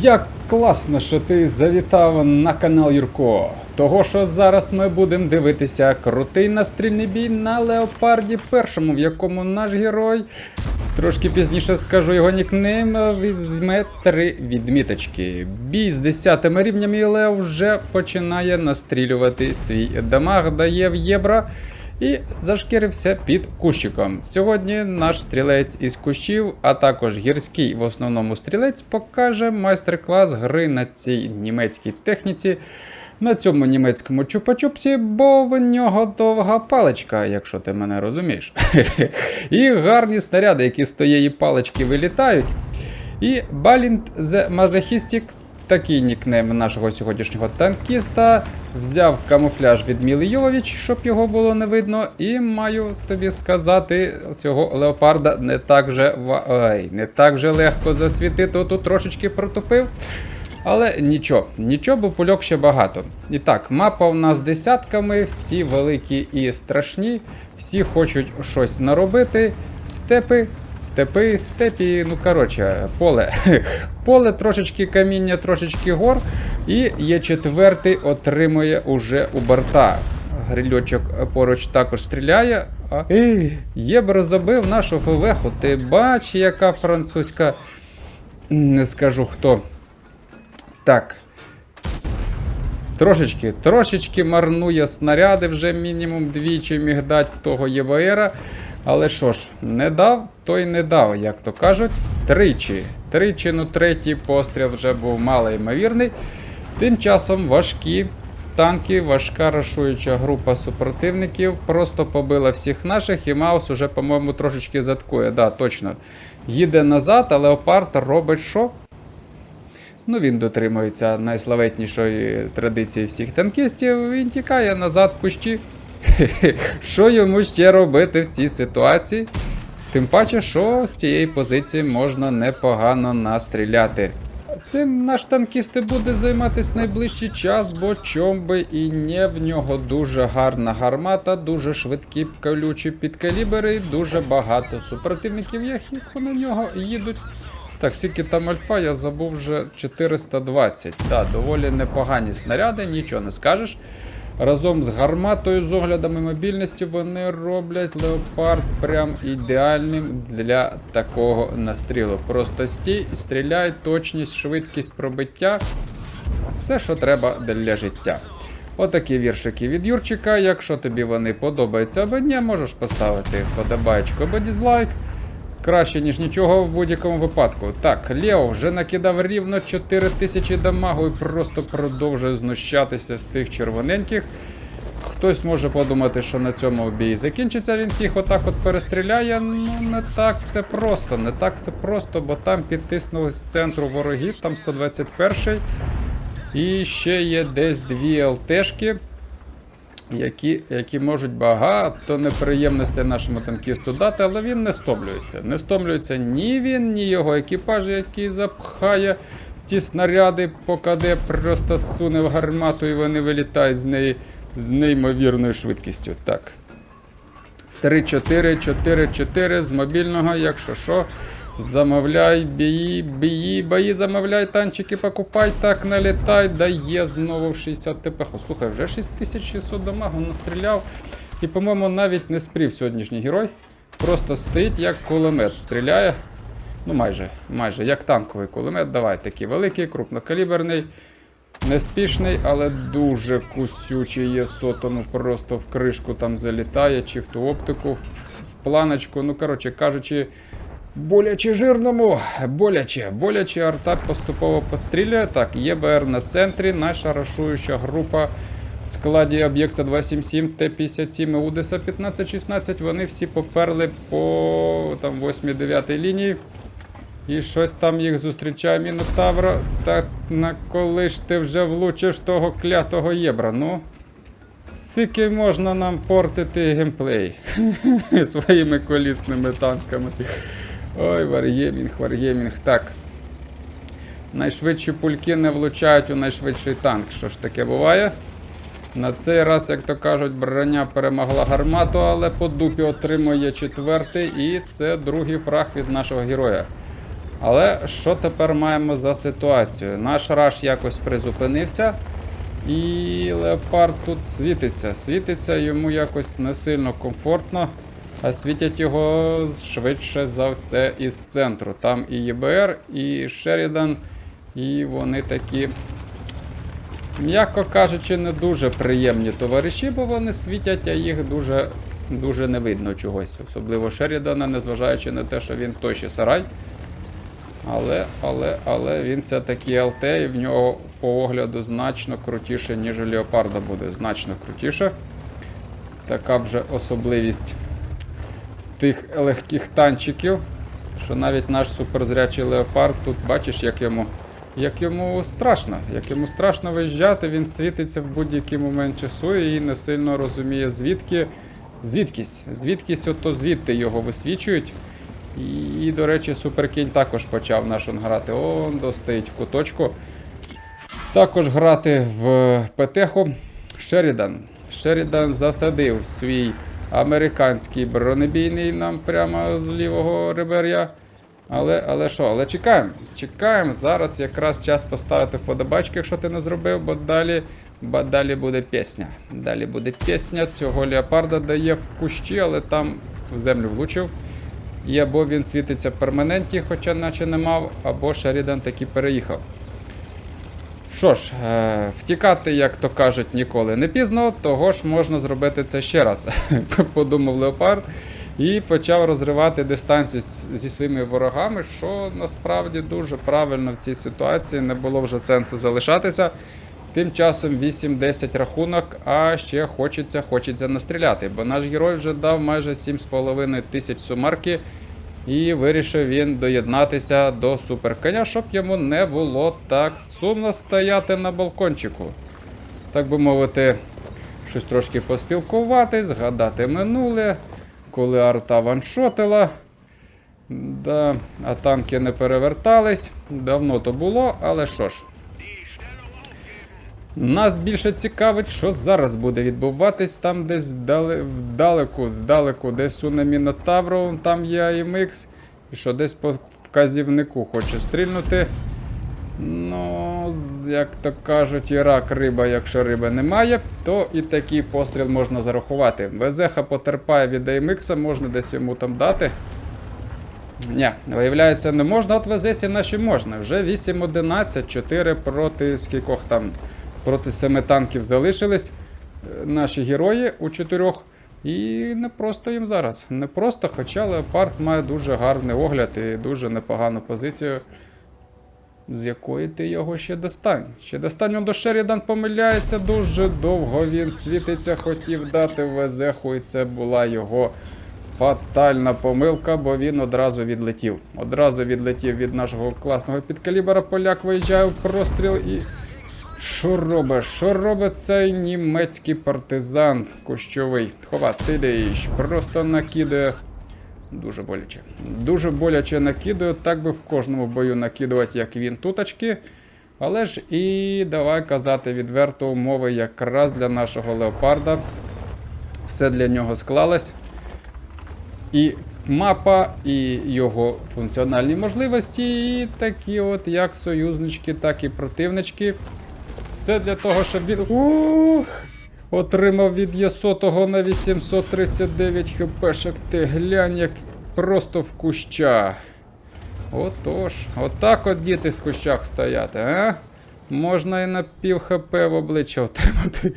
Як класно, що ти завітав на канал Юрко. Того, що зараз ми будемо дивитися крутий настрільний бій на Леопарді першому, в якому наш герой, трошки пізніше скажу його нікнейм, візьме три відміточки. Бій з 10 рівнями і Лео вже починає настрілювати свій дамаг, дає в єбра і зашкірився під кущиком. Сьогодні наш стрілець із кущів, а також гірський в основному стрілець, покаже майстер-клас гри на цій німецькій техніці. На цьому німецькому чупа-чупсі, бо в нього довга паличка, якщо ти мене розумієш. І гарні снаряди, які з тієї палички вилітають. І Балінт the Mazochistic, такий нікнейм нашого сьогоднішнього танкіста, взяв камуфляж від Міли Йовович, щоб його було не видно. І маю тобі сказати, цього леопарда не так вже ой, не так вже легко засвітити. Тут трошечки протупив. Але нічого, нічого, бо пульок ще багато. І так, мапа у нас десятками, всі великі і страшні, всі хочуть щось наробити. Степи, степи, степі, ну коротше, поле. Поле, трошечки каміння, трошечки гор. І є четвертий, отримує уже у борта. Грильочок поруч також стріляє. А Єбро забив нашу ФВХу. Ти бач, яка французька. Не скажу хто. Так. Трошечки, трошечки марнує снаряди, вже мінімум двічі міг дати в того ЄБРа. Але що ж, не дав, то й не дав, як то кажуть. Тричі. Тричі, ну третій постріл вже був малоймовірний. Тим часом важкі танки, важка рашуюча група супротивників просто побила всіх наших, і Маус уже, по-моєму, трошечки заткує. Да, точно. Їде назад, а Леопард робить що? Ну, він дотримується найславетнішої традиції всіх танкістів. Він тікає назад в кущі. Що йому ще робити в цій ситуації? Тим паче, що з цієї позиції можна непогано настріляти. Цим наш танкіст буде займатися найближчий час, бо чом би і не в нього дуже гарна гармата, дуже швидкі колючі підкалібери, дуже багато супротивників, які на нього їдуть. Так, скільки там альфа, я забув вже 420. Так, доволі непогані снаряди, нічого не скажеш. Разом з гарматою, з оглядами мобільності, вони роблять леопард прям ідеальним для такого настрілу. Просто стій, стріляй, точність, швидкість пробиття. Все, що треба для життя. Отакі віршики від Юрчика. Якщо тобі вони подобаються або ні, можеш поставити вподобайку або дізлайк. Краще, ніж нічого в будь-якому випадку. Так, Лео вже накидав рівно 4000 дамагу і просто продовжує знущатися з тих червоненьких. Хтось може подумати, що на цьому бій закінчиться, він всіх отак от перестріляє. Ну, не так все просто, не так все просто, бо там підтиснули з центру ворогів, там 121-й. І ще є десь дві ЛТшки які, які можуть багато неприємностей нашому танкісту дати, але він не стомлюється. Не стомлюється ні він, ні його екіпаж, який запхає ті снаряди, поки просто суне в гармату і вони вилітають з неї з неймовірною швидкістю. Так. 3-4, 4-4 з мобільного, якщо що. Замовляй, бії, бії, бої, замовляй, танчики покупай, так налітай, дає знову в 60 ТП. Слухай, вже 6600 дамагу настріляв. І, по-моєму, навіть не спрів сьогоднішній герой. Просто стоїть як кулемет, стріляє. Ну, майже, майже, як танковий кулемет. Давай, такий великий, крупнокаліберний, неспішний, але дуже кусючий є сотону, просто в кришку там залітає, чи в ту оптику, в планочку. Ну, коротше кажучи. Боляче жирному, боляче, боляче арта поступово підстрілює. Так, ЄБР на центрі, наша рашуюча група в складі об'єкта 277, Т-57 і Удеса 1516. Вони всі поперли по там 8-9 лінії. І щось там їх зустрічає Мінотавра. Так на коли ж ти вже влучиш того клятого єбра? Ну. Скільки можна нам портити геймплей своїми колісними танками. Ой, Варгемінг, Варгемінг. Так. Найшвидші пульки не влучають у найшвидший танк. Що ж таке буває? На цей раз, як то кажуть, броня перемогла гармату, але по дупі отримує четвертий, і це другий фраг від нашого героя. Але що тепер маємо за ситуацію? Наш раш якось призупинився. І леопард тут світиться. Світиться йому якось не сильно комфортно, а світять його швидше за все із центру. Там і ЄБР, і Шерідан, і вони такі, м'яко кажучи, не дуже приємні товариші, бо вони світять, а їх дуже, дуже не видно чогось. Особливо Шерідана, незважаючи на те, що він той ще сарай. Але, але, але він все-таки ЛТ, і в нього по огляду значно крутіше, ніж у Леопарда буде. Значно крутіше. Така вже особливість тих легких танчиків, що навіть наш суперзрячий Леопард тут бачиш, як йому, як йому страшно. Як йому страшно виїжджати, він світиться в будь-який момент часу і не сильно розуміє, звідки. Звідкись. Звідкись, ото звідти його висвічують. І, до речі, Суперкінь також почав наш он грати. Он достоїть в куточку. Також грати в Петеху Шерідан. Шерідан засадив свій американський бронебійний нам прямо з лівого ребер'я. Але, але що, але чекаємо. Чекаємо. Зараз якраз час поставити вподобачки, якщо ти не зробив, бо далі, бо далі буде пісня. Далі буде пісня. Цього леопарда дає в кущі, але там в землю влучив. І або він світиться в перманенті, хоча наче не мав, або Шерідан таки переїхав. Що ж, е, втікати, як то кажуть, ніколи не пізно, того ж можна зробити це ще раз, подумав Леопард. І почав розривати дистанцію зі своїми ворогами, що насправді дуже правильно в цій ситуації не було вже сенсу залишатися. Тим часом 8-10 рахунок, а ще хочеться, хочеться настріляти, бо наш герой вже дав майже 7,5 тисяч сумарки. І вирішив він доєднатися до суперконя, щоб йому не було так сумно стояти на балкончику. Так би мовити, щось трошки поспілкувати, згадати минуле, коли арта ваншотила. Да, а танки не перевертались. Давно то було, але що ж. Нас більше цікавить, що зараз буде відбуватись там десь вдалеку, здалеку, десь у Мінотавру, там є AMX, і що десь по вказівнику хоче стрільнути. Ну, як то кажуть, і рак риба, якщо риби немає, то і такий постріл можна зарахувати. Везеха потерпає від AMX, можна десь йому там дати. Ні, виявляється, не можна, от в ВЗСі наші можна. Вже 8-11, 4 проти скількох там, проти 7 танків залишились е, наші герої у чотирьох. І не просто їм зараз. Не просто, хоча Леопард має дуже гарний огляд і дуже непогану позицію. З якої ти його ще достань. Ще достань до Шерідан помиляється дуже довго. Він світиться, хотів дати Везеху, і це була його фатальна помилка, бо він одразу відлетів. Одразу відлетів від нашого класного підкалібера. Поляк виїжджає в простріл і. Що робить? Що робить цей німецький партизан кущовий? Ховатидич, просто накидає. Дуже боляче. Дуже боляче накидаю, так би в кожному бою накидувати, як він туточки. Але ж і давай казати відверто умови якраз для нашого леопарда. Все для нього склалось. І мапа, і його функціональні можливості, і такі от як союзнички, так і противнички. Все для того, щоб він. Ух! Отримав від Єсотого на 839 хпшек. Ти глянь, як просто в кущах. Отож, отак от діти в кущах стояти, а? Можна і на пів хп в обличчя отримати.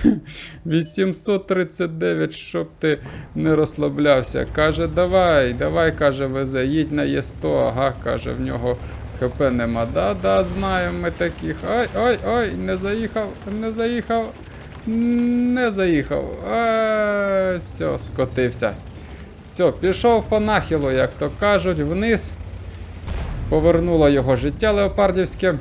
839, щоб ти не розслаблявся. Каже, давай, давай, каже, везе, їдь на Є100, ага, каже, в нього ХП нема. Да, да, знаємо ми таких. Ой, ой, ой, не заїхав, не заїхав, не заїхав. А, все, скотився. Все, пішов по нахилу, як то кажуть, вниз. Повернуло його життя леопардівське.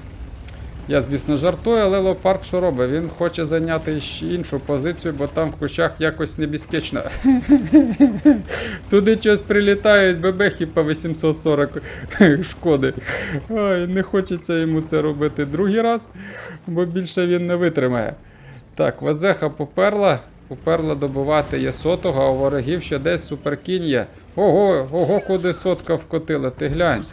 Я, звісно, жартую, але леопард що робить? Він хоче зайняти іншу позицію, бо там в кущах якось небезпечно. Туди щось прилітають бебехи по 840 шкоди. Ой, не хочеться йому це робити другий раз, бо більше він не витримає. Так, Вазеха поперла. Поперла добувати є сотого, а у ворогів ще десь суперкінь є. Ого, ого, куди сотка вкотила, ти глянь.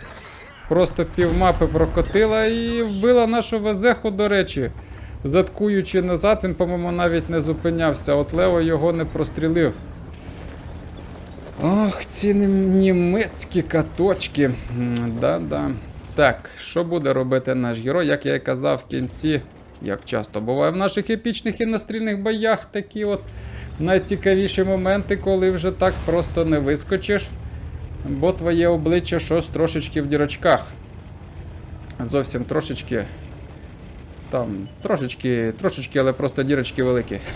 Просто півмапи прокотила і вбила нашу везеху, до речі. Заткуючи назад, він, по-моєму, навіть не зупинявся. От Лео його не прострілив. Ох, ці німецькі каточки. Да-да. Так, що буде робити наш герой? Як я і казав в кінці, як часто буває в наших епічних і настрільних боях, такі от найцікавіші моменти, коли вже так просто не вискочиш. Бо твоє обличчя щось трошечки в дірочках. Зовсім трошечки. Там, трошечки, трошечки, але просто дірочки великі.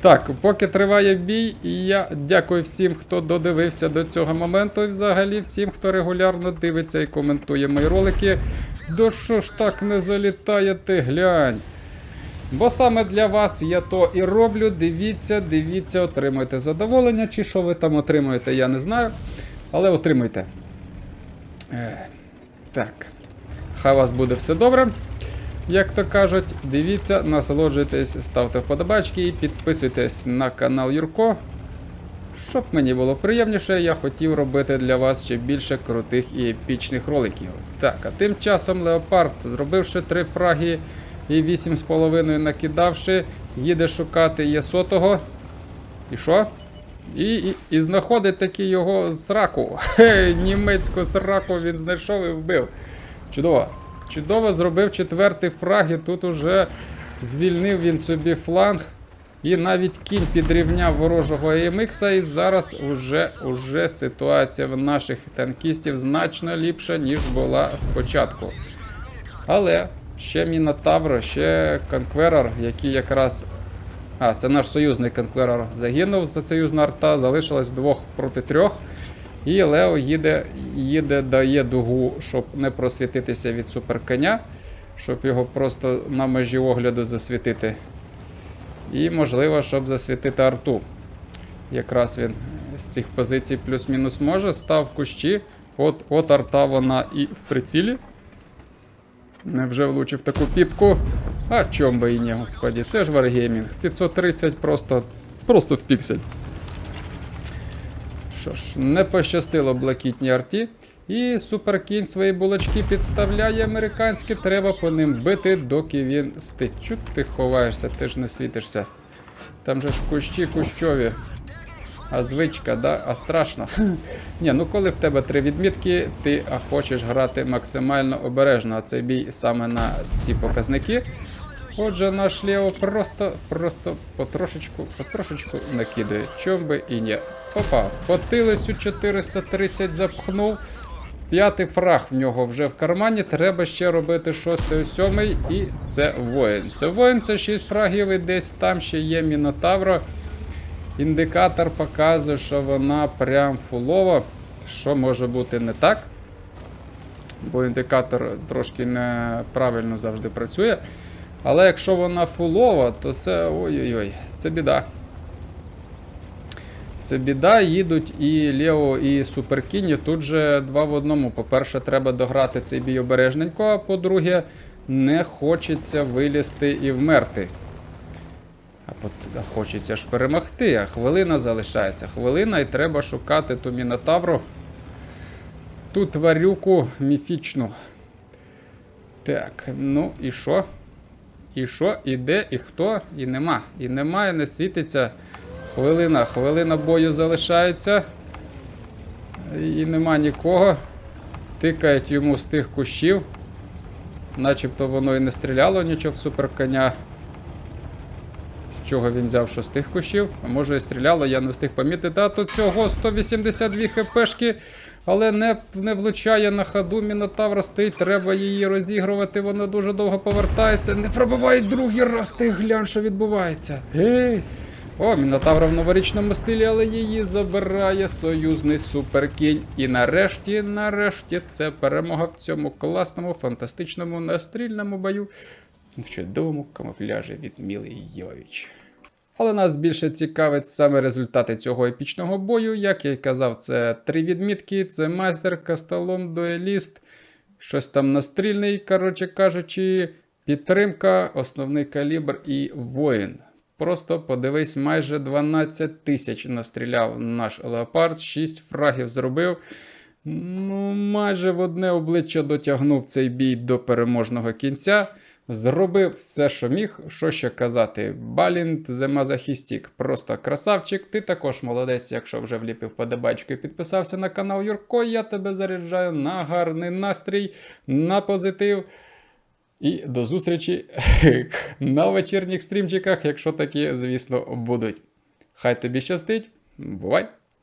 Так, поки триває бій, і я дякую всім, хто додивився до цього моменту, і взагалі всім, хто регулярно дивиться і коментує мої ролики. До що ж так не залітаєте, глянь. Бо саме для вас я то і роблю. Дивіться, дивіться, отримуйте задоволення, чи що ви там отримуєте, я не знаю. Але отримуйте. Е, так. Хай вас буде все добре. Як то кажуть, дивіться, насолоджуйтесь, ставте вподобачки і підписуйтесь на канал Юрко. Щоб мені було приємніше, я хотів робити для вас ще більше крутих і епічних роликів. Так, а тим часом Леопард, зробивши три фраги і 8,5 накидавши, їде шукати Єсотого. І що? І, і, і знаходить таки його сраку. Хе, німецьку сраку він знайшов і вбив. Чудово. Чудово зробив четвертий фраг, і тут уже звільнив він собі фланг. І навіть кінь підрівняв ворожого AMX, і зараз уже, уже ситуація в наших танкістів значно ліпша, ніж була спочатку. Але ще Мінотавро, ще Конкверор, який якраз. А, це наш союзний Конкверор загинув за союзна арта, залишилось двох проти трьох. І Лео їде, їде, дає дугу, щоб не просвітитися від суперконя, щоб його просто на межі огляду засвітити. І, можливо, щоб засвітити арту. Якраз він з цих позицій плюс-мінус може, став в кущі. От, от арта вона і в прицілі. Невже влучив таку піпку? А чом би і ні, господі, це ж Wargaming. 530 просто, просто в піксель. Що ж, не пощастило блакитній арті. І суперкінь свої булочки підставляє американські, треба по ним бити, доки він стить. Чуть ти ховаєшся, ти ж не світишся. Там же ж кущі кущові. А звичка, да? А страшно. Ні, ну коли в тебе три відмітки, ти хочеш грати максимально обережно, а цей бій саме на ці показники. Отже, наш Лео просто, просто потрошечку, потрошечку накидає. Чом би і ні. Попав. Потилицю 430 запхнув. П'ятий фраг в нього вже в кармані. Треба ще робити шостий, сьомий. І це воїн. Це воїн, це 6 фрагів, і десь там ще є Мінотавро. Індикатор показує, що вона прям фулова. Що може бути не так? Бо індикатор трошки неправильно завжди працює. Але якщо вона фулова, то це ой-ой-ой, це біда. Це біда, їдуть і Лео, і Суперкіні. Тут же два в одному. По-перше, треба дограти цей бій обережненько, а по-друге, не хочеться вилізти і вмерти. А а хочеться ж перемогти, а хвилина залишається. Хвилина і треба шукати ту мінотавру. Ту тварюку міфічну. Так, ну і що? І що, і де, і хто, і нема. І немає, не світиться. Хвилина, хвилина бою залишається. І нема нікого. Тикають йому з тих кущів. Начебто воно і не стріляло нічого в суперконя. Чого він взяв, що з тих кущів? А може і стріляло, я не встиг помітити. А тут цього 182 хпшки, але не, не влучає на ходу. Мінотавра стоїть, треба її розігрувати. Вона дуже довго повертається. Не пробиває другий раз. Ти глянь, що відбувається. Гей! О, Мінотавра в новорічному стилі, але її забирає союзний суперкінь. І нарешті, нарешті, це перемога в цьому класному, фантастичному настрільному бою в чудовому камуфляжі від Міли Йовіч. Але нас більше цікавить саме результати цього епічного бою. Як я й казав, це три відмітки: це майстер, касталон, дуеліст, щось там настрільний, коротше кажучи, підтримка, основний калібр і воїн. Просто подивись, майже 12 тисяч настріляв наш леопард, 6 фрагів зробив. Ну, майже в одне обличчя дотягнув цей бій до переможного кінця. Зробив все, що міг. Що ще казати? Балінт Земазахістік. Просто красавчик. Ти також молодець, якщо вже вліпив подобачку і підписався на канал Юрко. Я тебе заряджаю на гарний настрій, на позитив. І до зустрічі на вечірніх стрімчиках, якщо такі, звісно, будуть. Хай тобі щастить. Бувай!